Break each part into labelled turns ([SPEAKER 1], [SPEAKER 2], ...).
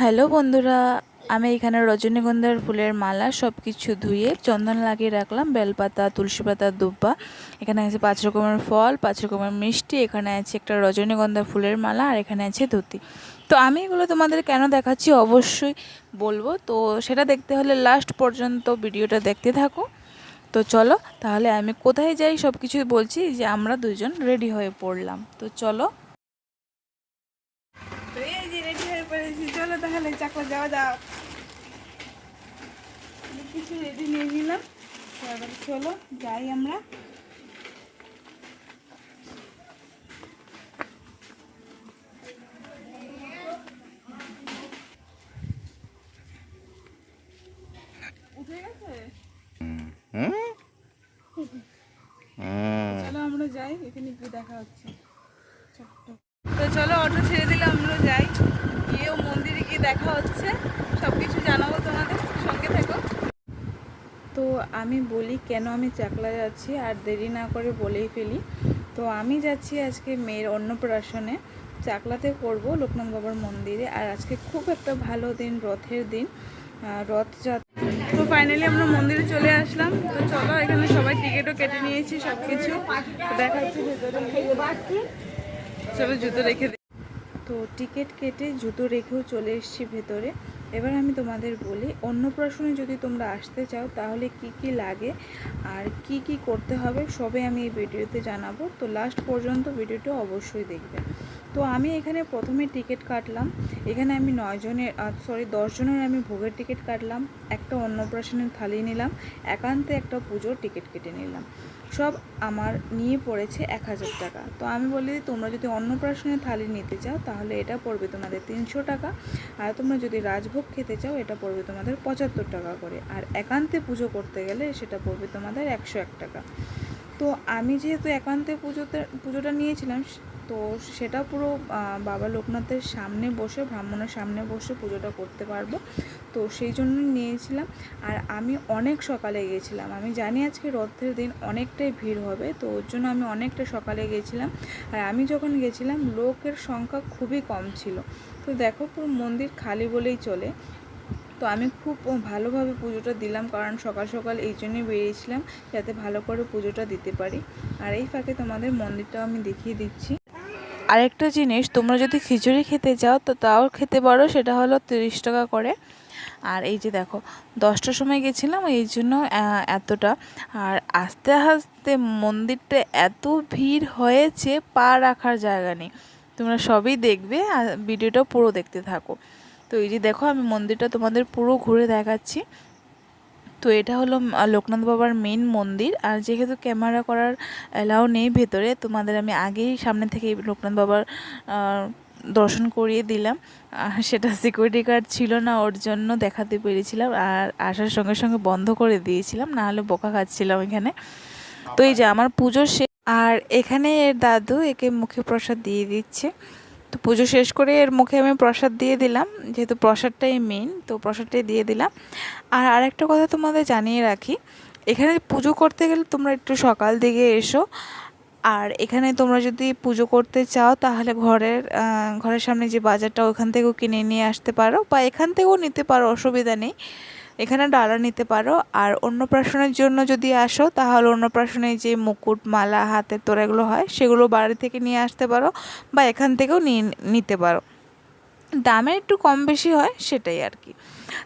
[SPEAKER 1] Hello বন্ধুরা, আমি এখানে রজনীগন্ধার ফুলের মালা সব কিছু ধুয়ে চন্দন লাগিয়ে রাখলাম, বেলপাতা, তুলসী পাতা, দুব্বা। এখানে আছে পাঁচ রকমের ফল, পাঁচ রকমের মিষ্টি, এখানে আছে একটা রজনীগন্ধা ফুলের মালা, আর এখানে আছে ধুতি। তো আমি এগুলো তোমাদের কেন দেখাচ্ছি অবশ্যই বলব। তো সেটা দেখতে হলে লাস্ট পর্যন্ত ভিডিওটা দেখতে থাকো। তো চলো, তাহলে আমি কোথায় যাই সব কিছু বলছি যে আমরা দুজন রেডি হয়ে পড়লাম। তো চলো তো এই যে রেডি হয়ে চলো চাকলা যাওয়া যাক। কিছু রেডি নিয়ে নিলাম। তো এবার চলো যাই আমরা। উঠে গেছে? চলো আমরা যাই এখানে কি দেখা হচ্ছে। তো চলো অটো ছেড়ে দিলে আমরা যাই। গিয়ে দেখা হচ্ছে। সব কিছু জানাব তোমাদের। সঙ্গে থেকো। তো আমি বলি কেন আমি চাকলা যাচ্ছি, আর দেরি না করে বলেই ফেলি। তো আমি যাচ্ছি আজকে মেয়ের অন্নপ্রাশনে। চাকলাতে করব লোকনাথ বাবার মন্দিরে। আর আজকে খুব একটা ভালো দিন, রথের দিন। রথযাত্রা তো ফাইনালি আমরা মন্দিরে চলে আসলাম। তো চলো, এখানে সবাই টিকিটও কেটে নিয়েছি সব কিছু দেখাচ্ছি ভেতরে। চলো জুতো রেখে তো টিকিট কেটে জুতো রেখেও চলে এসেছি ভেতরে। এবার আমি তোমাদের বলি অন্নপ্রাশনে যদি তোমরা আসতে চাও, তাহলে কি কি লাগে আর কি কি করতে হবে সবে আমি এই ভিডিওতে জানাব। তো লাস্ট পর্যন্ত ভিডিওটা অবশ্যই দেখবে। তো আমি এখানে প্রথমে টিকিট কাটলাম। এখানে আমি নয় জনের সরি দশ জনের আমি ভোগের টিকিট কাটলাম। একটা অন্নপ্রাশনের থালি নিলাম। একান্তে একটা পুজোর টিকিট কেটে নিলাম। সব আমার নিয়ে পড়েছে এক হাজার টাকা। তো আমি বলি, তোমরা যদি অন্নপ্রাশনের থালি নিতে চাও, তাহলে এটা পড়বে তোমাদের তিনশো টাকা। আর তোমরা যদি রাজভোগ খেতে চাও, এটা পড়বে তোমাদের পঁচাত্তর টাকা করে। আর একান্তে পুজো করতে গেলে সেটা পড়বে তোমাদের একশো এক টাকা। তো আমি যেহেতু একান্তে পুজোতে, পুজোটা নিয়েছিলাম তো সেটা পুরো বাবা লোকনাথের সামনে বসে, ব্রাহ্মণের সামনে বসে পুজোটা করতে পারব। তো সেই জন্য নিয়েছিলাম। আর আমি অনেক সকালে গিয়েছিলাম আমি জানি আজকে রথের দিন অনেকটাই ভিড় হবে, তো ওর জন্য আমি অনেকটা সকালে গিয়েছিলাম আর আমি যখন গেছিলাম, লোকের সংখ্যা খুবই কম ছিল। তো দেখো পুরো মন্দির খালি বলেই চলে। তো আমি খুব ভালোভাবে পুজোটা দিলাম, কারণ সকাল সকাল এই জন্যই বেরিয়েছিলাম, যাতে ভালো করে পুজোটা দিতে পারি। আর এই ফাঁকে তোমাদের মন্দিরটাও আমি দেখিয়ে দিচ্ছি। আরেকটা জিনিস, তোমরা যদি খিচুড়ি খেতে চাও, তো তাও খেতে পারো, সেটা হলো তিরিশ টাকা করে। আর এই যে দেখো, দশটার সময় গেছিলাম, এই জন্য এতটা। আর আস্তে আস্তে মন্দিরটা এত ভিড় হয়েছে, পা রাখার জায়গা নেই। তোমরা সবই দেখবে, আর ভিডিওটা পুরো দেখতে থাকো। তো এই যে দেখো, আমি মন্দিরটা তোমাদের পুরো ঘুরে দেখাচ্ছি। তো এটা হলো লোকনাথ বাবার মেন মন্দির। আর যেহেতু ক্যামেরা করার অ্যালাউ নেই ভেতরে, তোমাদের আমি আগেই সামনে থেকে লোকনাথ বাবার দর্শন করিয়ে দিলাম। সেটা সিকিউরিটি গার্ড ছিল না, ওর জন্য দেখাতে পেরেছিলাম। আর আসার সঙ্গে সঙ্গে বন্ধ করে দিয়েছিলাম, না হলে বোকা খাচ্ছিলাম এখানে। তো এই যে আমার পুজো শেষ আর এখানে এর দাদু একে মুখে প্রসাদ দিয়ে দিচ্ছে। তো পুজো শেষ করে এর মুখে আমি প্রসাদ দিয়ে দিলাম, যেহেতু প্রসাদটাই মেন তো প্রসাদটাই দিয়ে দিলাম। আর আরেকটা কথা তোমাদের জানিয়ে রাখি, এখানে পুজো করতে গেলে তোমরা একটু সকাল দিকে এসো, আর এখানে তোমরা যদি পুজো করতে চাও, তাহলে ঘরের ঘরের সামনে যে বাজারটা ওখান থেকেও কিনে নিয়ে আসতে পারো, বা এখান থেকেও নিতে পারো, অসুবিধা নেই। এখানে ডালা নিতে পারো। আর অন্নপ্রাশনের জন্য যদি আসো, তাহলে অন্নপ্রাশনে যে মুকুট, মালা, হাতের তোরা এগুলো হয়, সেগুলো বাড়ি থেকে নিয়ে আসতে পারো বা এখান থেকেও নিয়ে নিতে পারো। দামে একটু কম বেশি হয়, সেটাই আর কি।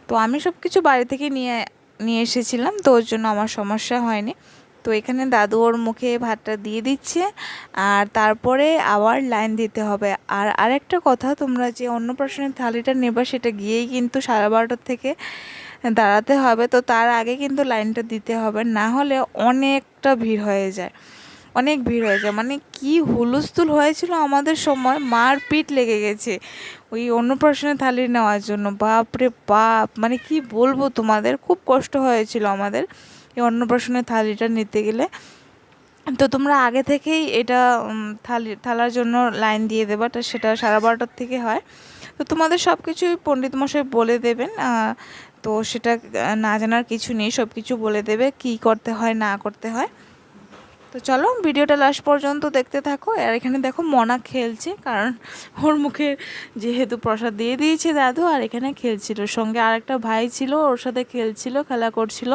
[SPEAKER 1] তো আমি সব কিছু বাড়ি থেকে নিয়ে নিয়ে এসেছিলাম, তো ওর জন্য আমার সমস্যা হয়নি। তো এখানে দাদু ওর মুখে ভাতটা দিয়ে দিচ্ছে, আর তারপরে আবার লাইন দিতে হবে। আর আরেকটা কথা, তোমরা যে অন্নপ্রাশনের থালিটা নেবা, সেটা গিয়েই কিন্তু সাড়ে বারোটার থেকে দাঁড়াতে হবে। তো তার আগে কিন্তু লাইনটা দিতে হবে, না হলে অনেকটা ভিড় হয়ে যায়। অনেক ভিড় হয়ে যায়। মানে কি হুলস্থুল হয়েছিল আমাদের সময়। মারপিট লেগে গেছে। ওই অন্নপ্রাশনের থালি নেওয়ার জন্য। বাপ রে বাপ! মানে কি বলব তোমাদের? খুব কষ্ট হয়েছিল আমাদের এই অন্নপ্রাশনের থালিটা নিতে গেলে। তো তোমরা আগে থেকেই এটা থালি, থালার জন্য লাইন দিয়ে দেবা। সেটা সাড়ে বারোটার থেকে হয়। তো তোমাদের সব কিছুই পণ্ডিত মশাই বলে দেবেন। তো সেটা না জানার কিছু নেই সব কিছু বলে দেবে কি করতে হয়, না করতে হয়। তো চলো, ভিডিওটা লাস্ট পর্যন্ত দেখতে থাকো। আর এখানে দেখো মনা খেলছে, কারণ ওর মুখে যেহেতু প্রসাদ দিয়ে দিয়েছে দাদু, আর এখানে খেলছিল। সঙ্গে আর একটা ভাই ছিল, ওর সাথে খেলছিল, খেলা করছিল।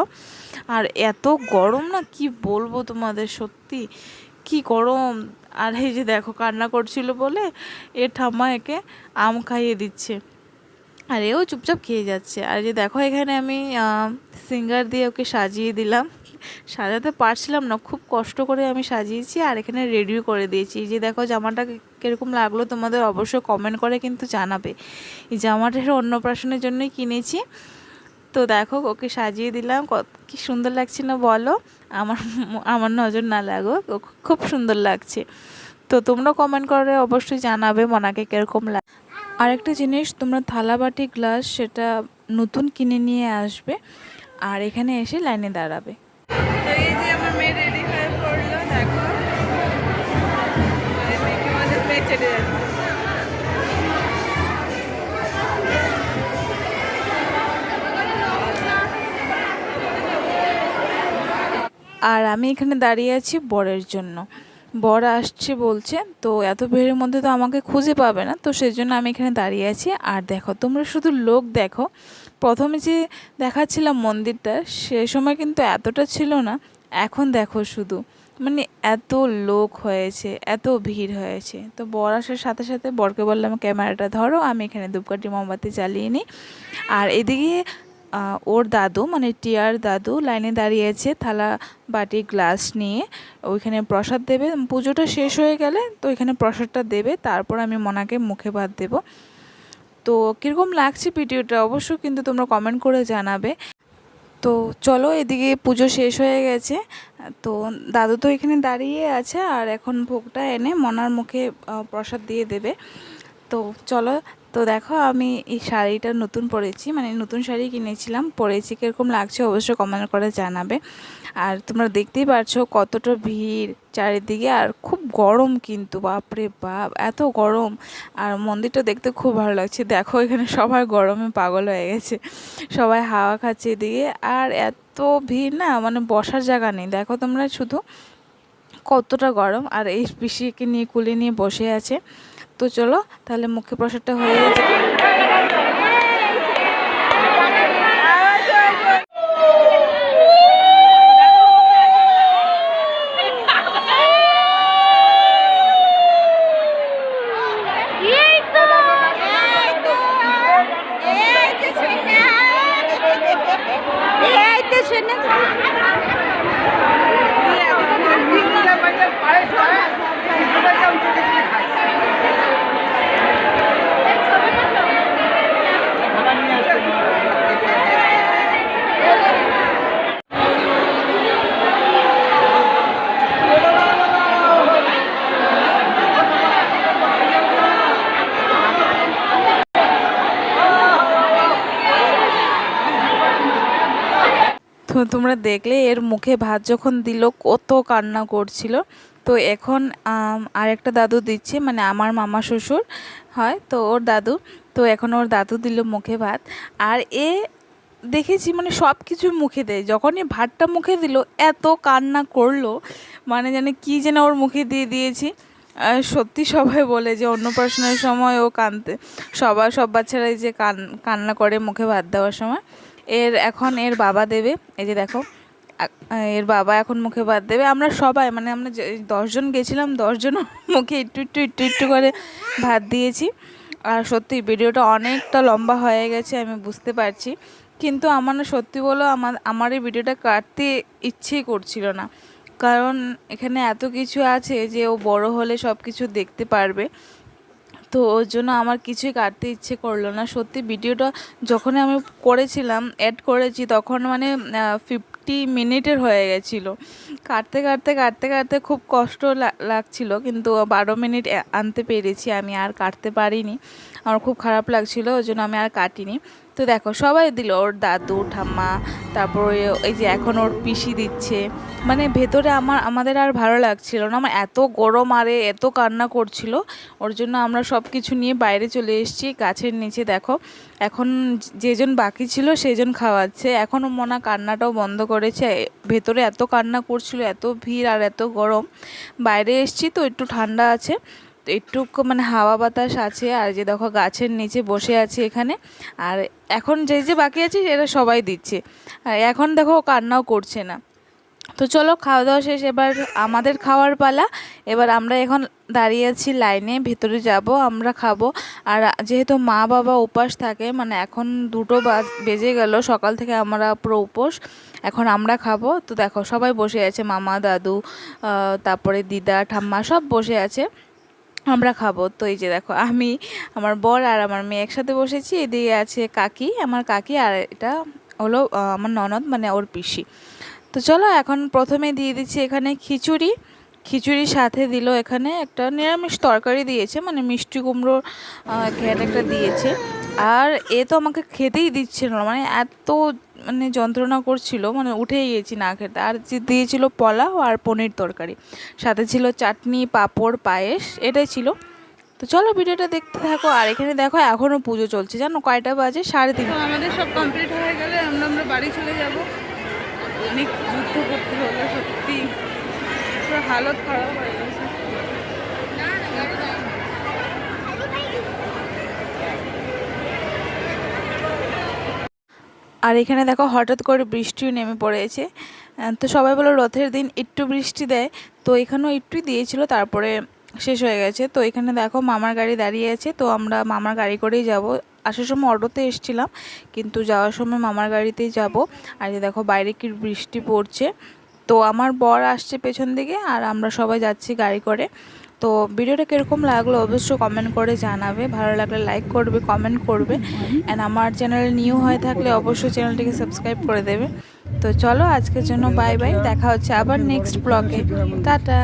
[SPEAKER 1] আর এত গরম না, কি বলব তোমাদের সত্যি? কি গরম! আর এই যে দেখো, কান্না করছিল বলে এ ঠাম্মা একে আম খাইয়ে দিচ্ছে। আর এও চুপচাপ খেয়ে যাচ্ছে। আর যে দেখো এখানে আমি সিঙ্গার দিয়ে ওকে সাজিয়ে দিলাম। সাজাতে পারছিলাম না, খুব কষ্ট করে আমি সাজিয়েছি আর এখানে রেডিও করে দিয়েছি। যে দেখো জামাটা কীরকম লাগল তোমাদের অবশ্যই কমেন্ট করে কিন্তু জানাবে। এই জামাটা অন্নপ্রাশনের জন্যই কিনেছি। তো দেখো ওকে সাজিয়ে দিলাম। কত, কি সুন্দর লাগছে না বলো? আমার আমার নজর না লাগো খুব সুন্দর লাগছে। তো তোমরা কমেন্ট করে অবশ্যই জানাবে মনাকে কীরকম লাগে আরেকটা জিনিস তোমরা থালা বাটি গ্লাস সেটা নতুন কিনে নিয়ে আসবে আর এখানে এসে লাইনে দাঁড়াবে। তো এই যে আমার মেয়ে রেডি হয়ে পড়ল দেখো। আমাদের যাচ্ছে। আর আমি এখানে দাঁড়িয়ে আছি বরের জন্য। বর আসছে বলছে, তো এত ভিড়ের মধ্যে তো আমাকে খুঁজে পাবে না, তো সেই জন্য আমি এখানে দাঁড়িয়ে আছি। আর দেখো, তোমরা শুধু লোক দেখো। প্রথমে যে দেখাচ্ছিলাম মন্দিরটা, সে সময় কিন্তু এতটা ছিল না, এখন দেখো শুধু। মানে এত লোক হয়েছে, এত ভিড় হয়েছে। তো বর আসার সাথে সাথে বরকে বললাম, ক্যামেরাটা ধরো, আমি এখানে ধূপকাঠি মোমবাতি জ্বালিয়ে নিই। আর এদিকে ওর দাদু মানে টিয়ার দাদু, লাইনে দাঁড়িয়েছে থালা, বাটি, গ্লাস নিয়ে। ওইখানে প্রসাদ দেবে। পুজোটা শেষ হয়ে গেলে তো ওইখানে প্রসাদটা দেবে। তারপর আমি মনাকে মুখে ভাত দেবো। তো কীরকম লাগছে ভিডিওটা? অবশ্যই কিন্তু তোমরা কমেন্ট করে জানাবে। তো চলো এদিকে পুজো শেষ হয়ে গেছে। তো দাদু তো এখানে দাঁড়িয়ে আছে আর এখন ভোগটা এনে মনার মুখে প্রসাদ দিয়ে দেবে। তো চলো তো দেখো, আমি এই শাড়িটা নতুন পরেছি মানে নতুন শাড়ি কিনেছিলাম। পরেছি কীরকম লাগছে অবশ্যই কমেন্ট করে জানাবে। আর তোমরা দেখতেই পারছ কতটা ভিড় চারিদিকে, আর খুব গরম কিন্তু, বাপরে বাপ, এত গরম। আর মন্দিরটা দেখতে খুব ভালো লাগছে। দেখো, এখানে সবাই গরমে পাগল হয়ে গেছে। সবাই হাওয়া খাচ্ছে এদিকে, আর এত ভিড় না মানে বসার জায়গা নেই। দেখো তোমরা শুধু কতটা গরম, আর এই পিসিকে নিয়ে কুলে নিয়ে বসে আছে। তো চলো তাহলে মুখে প্রসাদটা হয়ে গেছে তো তোমরা দেখলে এর মুখে ভাত যখন দিল, কত কান্না করছিল। তো এখন আরেকটা দাদু দিচ্ছে মানে আমার মামা শ্বশুর হয়, তো ওর দাদু, তো এখন ওর দাদু দিল মুখে ভাত। আর এ দেখেছি মানে সব কিছু মুখে দেয়। যখনই ভাতটা মুখে দিল, এত কান্না করল মানে যেন কী যেন ওর মুখে দিয়ে দিয়েছি। সত্যি সবাই বলে যে অন্নপ্রাশনের সময় ও কানতে সবাই সব বাচ্চারাই যে কান, কান্না করে মুখে ভাত দেওয়ার সময়। এর এখন এর বাবা দেবে। এই যে দেখো এর বাবা এখন মুখে ভাত দেবে। আমরা সবাই মানে আমরা দশজন গেছিলাম, দশজন মুখে একটু একটু একটু একটু করে ভাত দিয়েছি। আর সত্যি ভিডিওটা অনেকটা লম্বা হয়ে গেছে, আমি বুঝতে পারছি। কিন্তু আমার না সত্যি বলো, আমার আমার এই ভিডিওটা কাটতে ইচ্ছেই করছিল না। কারণ এখানে এত কিছু আছে যে ও বড় হলে সব কিছু দেখতে পারবে। তো ওর জন্য আমার কিছুই কাটতে ইচ্ছে করল না। সত্যি ভিডিওটা যখন আমি করেছিলাম অ্যাড করেছি, তখন মানে ফিফটি মিনিটের হয়ে গেছিল। কাটতে কাটতে কাটতে কাটতে খুব কষ্ট লাগছিল, কিন্তু বারো মিনিট আনতে পেরেছি। আমি আর কাটতে পারিনি। আমার খুব খারাপ লাগছিল ওই জন্য আমি আর কাটিনি। তো দেখো, সবাই দিল ওর দাদু, ঠাম্মা, তারপর এই যে এখন ওর পিসি দিচ্ছে। মানে ভেতরে আমার, আমাদের আর ভালো লাগছিল না। আমার এত গরম আরে এত কান্না করছিল। ওর জন্য আমরা সব কিছু নিয়ে বাইরে চলে এসেছি, গাছের নিচে দেখো। এখন যেজন বাকি ছিল সেজন খাওয়াচ্ছে। এখনও মনা কান্নাটাও বন্ধ করেছে। ভেতরে এত কান্না করছিল, এত ভিড় আর এত গরম। বাইরে এসছি তো একটু ঠান্ডা আছে। তো একটু মানে হাওয়া বাতাস আছে, আর যে দেখো গাছের নিচে বসে আছে এখানে, আর এখন যে যে বাকি আছে এরা সবাই দিচ্ছে। আর এখন দেখো কান্নাও করছে না। তো চলো খাওয়া দাওয়া শেষ, এবার আমাদের খাওয়ার পালা। এবার আমরা এখন দাঁড়িয়ে আছি লাইনে, ভেতরে যাব, আমরা খাব। আর যেহেতু মা, বাবা উপাস থাকে মানে এখন দুটো বেজে গেল, সকাল থেকে আমরা পুরো উপোস, এখন আমরা খাব। তো দেখো সবাই বসে আছে, মামা, দাদু তারপরে দিদা, ঠাম্মা সব বসে আছে। আমরা খাব। তো এই যে দেখো, আমি, আমার বর আর আমার মেয়ে একসাথে বসেছি, এদিকে আছে কাকি, আমার কাকি আর এটা হলো আমার ননদ মানে ওর পিসি। তো চলো এখন প্রথমে দিয়ে দিচ্ছি এখানে খিচুড়ি। খিচুড়ির সাথে দিল এখানে একটা নিরামিষ তরকারি দিয়েছে মানে মিষ্টি কুমড়োর ঘ্যাট একটা দিয়েছে। আর এ তো আমাকে খেতেই দিচ্ছিল না মানে এত মানে যন্ত্রণা করছিল মানে উঠেই গিয়েছি না খেতে। আর দিয়েছিল পোলাও আর পনির তরকারি। সাথে ছিল চাটনি, পাঁপড়, পায়েস, এটাই ছিল। তো চলো ভিডিওটা দেখতে থাকো। আর এখানে দেখো এখনও পুজো চলছে। জানো কয়টা বাজে? সাড়ে তিন। আমাদের সব কমপ্লিট হয়ে গেলে আমরা আমরা বাড়ি চলে যাব। অনেক যুদ্ধ করতে হলো সত্যি। হালত খারাপ হয়ে গেছে আর এখানে দেখো হঠাৎ করে বৃষ্টিও নেমে পড়েছে। তো সবাই বলো রথের দিন একটু বৃষ্টি দেয়। তো এখানেও একটুই দিয়েছিল, তারপরে শেষ হয়ে গেছে। তো এখানে দেখো মামার গাড়ি দাঁড়িয়ে আছে, তো আমরা মামার গাড়ি করেই যাব। আসার সময় অটোতে এসেছিলাম, কিন্তু যাওয়ার সময় মামার গাড়িতেই যাব। আর যে দেখো বাইরে কি বৃষ্টি পড়ছে। তো আমার বর আসছে পেছন দিকে, আর আমরা সবাই যাচ্ছি গাড়ি করে। তো ভিডিওটা কীরকম লাগল অবশ্যই কমেন্ট করে জানাবে। ভালো লাগলে লাইক করবে কমেন্ট করবে। অ্যান্ড আমার চ্যানেল নিউ হয়ে থাকলে অবশ্যই চ্যানেলটিকে সাবস্ক্রাইব করে দেবে। তো চলো আজকের জন্য বাই বাই দেখা হচ্ছে আবার নেক্সট ব্লগে টাটা।